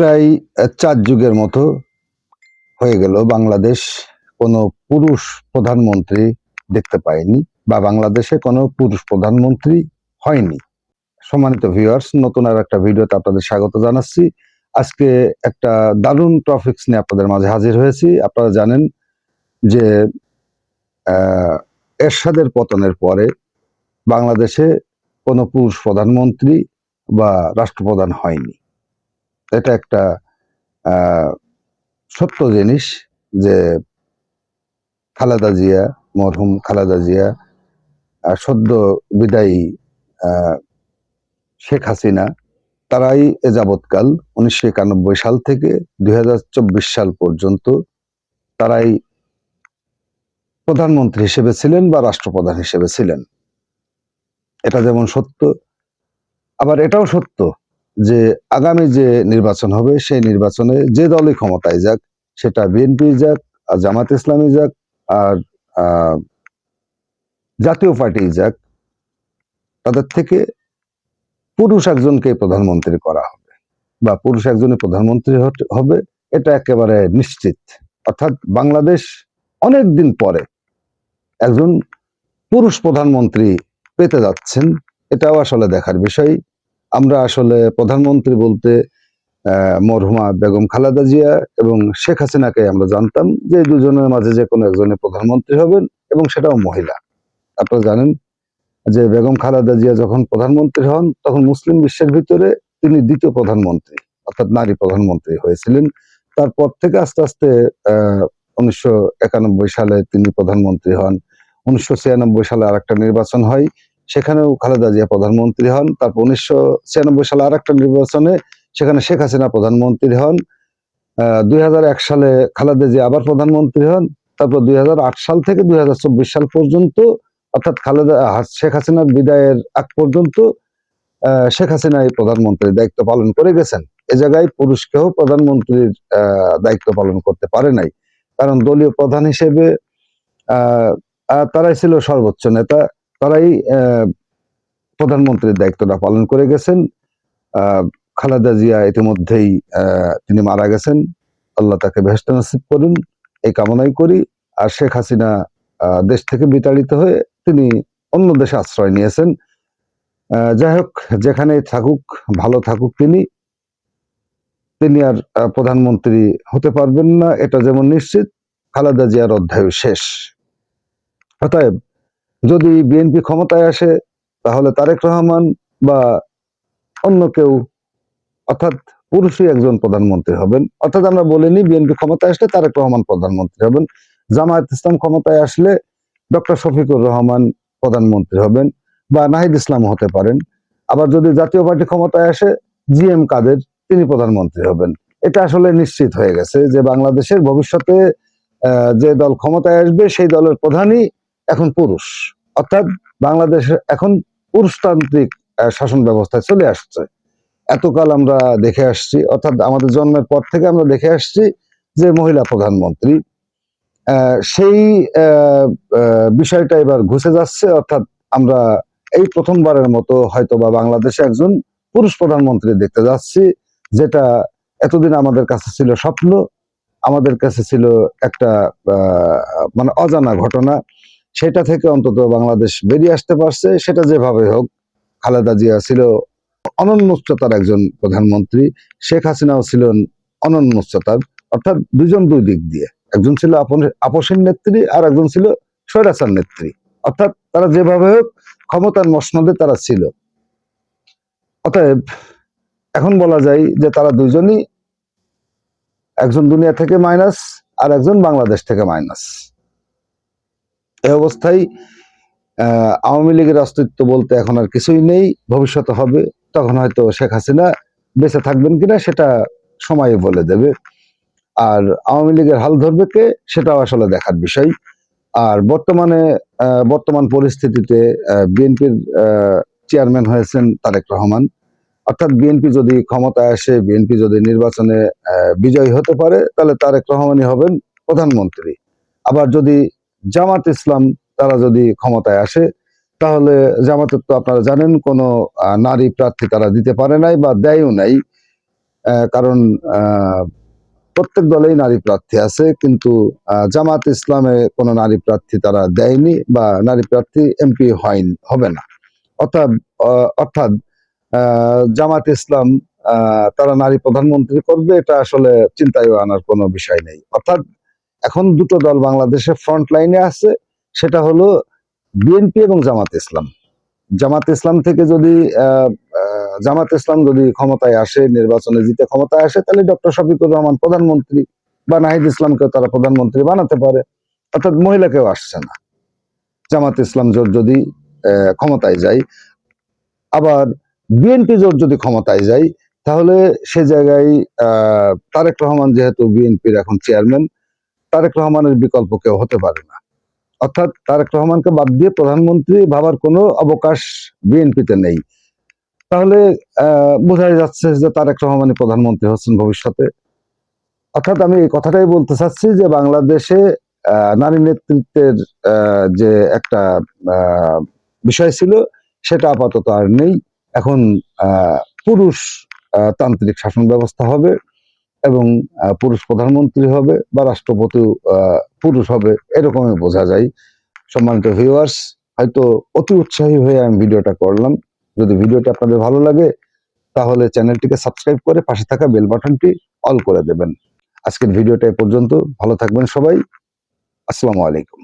প্রায় চার যুগের মতো হয়ে গেল বাংলাদেশ কোনো পুরুষ প্রধানমন্ত্রী দেখতে পায়নি বা বাংলাদেশে কোনো পুরুষ প্রধানমন্ত্রী হয়নি। সম্মানিত ভিউয়ার্স নতুন আর একটা ভিডিওতে আপনাদের স্বাগত জানাচ্ছি। আজকে একটা দারুণ টপিকস নিয়ে আপনাদের মাঝে হাজির হয়েছি। আপনারা জানেন যে এরশাদের পতনের পরে বাংলাদেশে কোনো পুরুষ প্রধানমন্ত্রী বা রাষ্ট্রপ্রধান হয়নি। এটা একটা সত্য জিনিস যে খালেদা জিয়া, মরহুম খালেদা জিয়া সদ্য বিদায়ী শেখ হাসিনা, তারাই এ যাবৎকাল উনিশশো একানব্বই সাল থেকে দুই হাজার চব্বিশ সাল পর্যন্ত তারাই প্রধানমন্ত্রী হিসেবে ছিলেন বা রাষ্ট্রপ্রধান হিসেবে ছিলেন। এটা যেমন সত্য, আবার এটাও সত্য যে আগামী যে নির্বাচন হবে, সেই নির্বাচনে যে দলই ক্ষমতায় যাক, সেটা বিএনপি যাক জামাত ইসলামী যাক, আর জাতীয় পার্টি যাক, তাদের থেকে পুরুষ একজনকে প্রধানমন্ত্রী করা হবে। বা পুরুষ একজনই প্রধানমন্ত্রী হবে, এটা একেবারে নিশ্চিত। অর্থাৎ বাংলাদেশ অনেক দিন পরে একজন পুরুষ প্রধানমন্ত্রী পেতে যাচ্ছেন, এটাও আসলে দেখার বিষয়। আমরা আসলে প্রধানমন্ত্রী বলতে মরহুমা বেগম খালেদা জিয়া এবং শেখ হাসিনাকে আমরা জানতাম যে দুজনের মাঝে যে কোনো একজনের প্রধানমন্ত্রী হবেন এবং সেটাও মহিলা। আপনারা জানেন যে বেগম খালেদা জিয়া যখন প্রধানমন্ত্রী হন, তখন মুসলিম বিশ্বের ভিতরে তিনি দ্বিতীয় প্রধানমন্ত্রী, অর্থাৎ নারী প্রধানমন্ত্রী হয়েছিলেন। তারপর থেকে আস্তে আস্তে উনিশশো সালে তিনি প্রধানমন্ত্রী হন, উনিশশো ছিয়ানব্বই সালে আরেকটা নির্বাচন হয়। সেখানেও খালেদা জিয়া প্রধানমন্ত্রী হন। তারপর উনিশশো ছিয়ানব্বই সালে আর একটা নির্বাচনে সেখানে শেখ হাসিনা প্রধানমন্ত্রী হন। দুই হাজার এক সালে খালেদা জিয়া আবার প্রধানমন্ত্রী হন। তারপর দু হাজার আট সাল থেকে দু হাজার চব্বিশ সাল পর্যন্ত, অর্থাৎ খালেদা শেখ হাসিনার বিদায়ের আগ পর্যন্ত শেখ হাসিনা এই প্রধানমন্ত্রীর দায়িত্ব পালন করে গেছেন। এ জায়গায় পুরুষকেও প্রধানমন্ত্রীর দায়িত্ব পালন করতে পারে নাই। কারণ দলীয় প্রধান হিসেবে তারাই ছিল সর্বোচ্চ নেতা। তারাই প্রধানমন্ত্রীর দায়িত্বটা পালন করে গেছেন। খালেদা জিয়া ইতিমধ্যেই তিনি মারা গেছেন। আল্লাহ তাকে বেহেস্ত নসিব করুন, এই কামনাই করি। আর শেখ হাসিনা দেশ থেকে বিতাড়িত হয়ে তিনি অন্য দেশে আশ্রয় নিয়েছেন। যাই হোক, যেখানেই থাকুক, ভালো থাকুক তিনি। তিনি আর প্রধানমন্ত্রী হতে পারবেন না, এটা যেমন নিশ্চিত, খালেদা জিয়ার অধ্যায় শেষ। অতএব যদি বিএনপি ক্ষমতায় আসে, তাহলে তারেক রহমান বা অন্য কেউ, অর্থাৎ পুরুষই একজন প্রধানমন্ত্রী হবেন। অর্থাৎ আমরা বলিনি বিএনপি ক্ষমতায় আসলে তারেক রহমান প্রধানমন্ত্রী হবেন। জামায়াত ইসলাম ক্ষমতায় আসলে ডক্টর শফিকুর রহমান প্রধানমন্ত্রী হবেন বা নাহিদ ইসলাম হতে পারেন। আবার যদি জাতীয় পার্টি ক্ষমতায় আসে, জি এম কাদের, তিনি প্রধানমন্ত্রী হবেন। এটা আসলে নিশ্চিত হয়ে গেছে যে বাংলাদেশের ভবিষ্যতে যে দল ক্ষমতায় আসবে, সেই দলের প্রধানই এখন পুরুষ। অর্থাৎ বাংলাদেশ এখন পুরুষতান্ত্রিক শাসন ব্যবস্থায় চলে আসছে। এতকাল আমরা দেখে আসছি, অর্থাৎ আমাদের জন্মের পর থেকে আমরা দেখে আসছি যে মহিলা প্রধানমন্ত্রী সেই বিষয়টা এবার ঘুষে যাচ্ছে। অর্থাৎ আমরা এই প্রথমবারের মতো হয়তো বা বাংলাদেশে একজন পুরুষ প্রধানমন্ত্রী দেখতে যাচ্ছি, যেটা এতদিন আমাদের কাছে ছিল স্বপ্ন। আমাদের কাছে ছিল একটা মানে অজানা ঘটনা। সেটা থেকে অন্তত বাংলাদেশ বেরিয়ে আসতে পারছে। সেটা যেভাবে হোক, খালেদা জিয়া ছিল অনন্য উচ্চতার একজন প্রধানমন্ত্রী, শেখ হাসিনাও ছিলেন অনন্য উচ্চতার অর্থাৎ দুজন দুই দিক দিয়ে। একজন ছিল আপসীন নেত্রী আর একজন ছিল স্বৈরাচার নেত্রী। অর্থাৎ তারা যেভাবে হোক, ক্ষমতার মসনদে তারা ছিল। অতএব, এখন বলা যায় যে তারা দুইজনই একজন দুনিয়া থেকে মাইনাস আর একজন বাংলাদেশ থেকে মাইনাস। এই অবস্থায় আওয়ামী লীগের অস্তিত্ব বলতে এখন আর কিছুই নেই। ভবিষ্যতে হবে, তখন হয়তো শেখ হাসিনা বেঁচে থাকবেন কিনা সেটা সময় বলে দেবে। আর আওয়ামী লীগের হাল ধরবে কে সেটাও আসলে দেখার বিষয়। আর বর্তমানে বর্তমান পরিস্থিতিতে বিএনপির চেয়ারম্যান হয়েছেন তারেক রহমান। অর্থাৎ বিএনপি যদি ক্ষমতায় আসে, বিএনপি যদি নির্বাচনে বিজয়ী হতে পারে, তাহলে তারেক রহমানই হবেন প্রধানমন্ত্রী। আবার যদি জামাত ইসলাম, তারা যদি ক্ষমতায় আসে, তাহলে জামাতের তো আপনারা জানেন, কোনো নারী প্রার্থী তারা দিতে পারে নাই বা দেয়ও নাই। কারণ প্রত্যেক দলেই নারী প্রার্থী আছে, কিন্তু জামাত ইসলামে কোনো নারী প্রার্থী তারা দেয়নি বা নারী প্রার্থী এমপি হয়নি, হবে না। অর্থাৎ অর্থাৎ জামাত ইসলাম তারা নারী প্রধানমন্ত্রী করবে, এটা আসলে চিন্তায় আনার কোনো বিষয় নেই। অর্থাৎ এখন দুটো দল বাংলাদেশে ফ্রন্ট লাইনে আছে। সেটা হলো বিএনপি এবং জামাত ইসলাম। জামাত ইসলাম থেকে যদি জামাত ইসলাম যদি ক্ষমতায় আসে নির্বাচনে জিতে ক্ষমতায় আসে তাহলে ডক্টর শফিকুর রহমান প্রধানমন্ত্রী বা নাহিদ ইসলামকে তারা প্রধানমন্ত্রী বানাতে পারে। অর্থাৎ মহিলা কেউ আসছে না। জামাত ইসলাম জোর যদি ক্ষমতায় যায় আবার বিএনপি জোর যদি ক্ষমতায় যায় তাহলে সে জায়গায় আহ, তারেক রহমান যেহেতু বিএনপির এখন চেয়ারম্যান তারেক রহমানের বিকল্প কেউ হতে পারে না। অর্থাৎ তারেক রহমানকে বাদ দিয়ে প্রধানমন্ত্রী ভাবার কোনো অবকাশ বিএনপিতে নেই। তাহলে বোঝাই যাচ্ছে যে তারেক রহমানই প্রধানমন্ত্রী হচ্ছেন ভবিষ্যতে। অর্থাৎ আমি এই কথাটাই বলতে চাচ্ছি যে বাংলাদেশে নারী নেতৃত্বের যে একটা বিষয় ছিল, সেটা আপাতত আর নেই। এখন পুরুষ তান্ত্রিক শাসন ব্যবস্থা হবে। এবং পুরুষ প্রধানমন্ত্রী হবে বা রাষ্ট্রপতি পুরুষ হবে, এরকমই বোঝা যায়। সম্মানিত ভিউয়ার্স হয়তো অতি উৎসাহী হয়ে আমি ভিডিওটা করলাম। যদি ভিডিওটা আপনাদের ভালো লাগে, তাহলে চ্যানেলটিকে সাবস্ক্রাইব করে পাশে থাকা বেল বাটনটি অল করে দেবেন। আজকের ভিডিওটা এ পর্যন্ত। ভালো থাকবেন সবাই। আসসালামু আলাইকুম।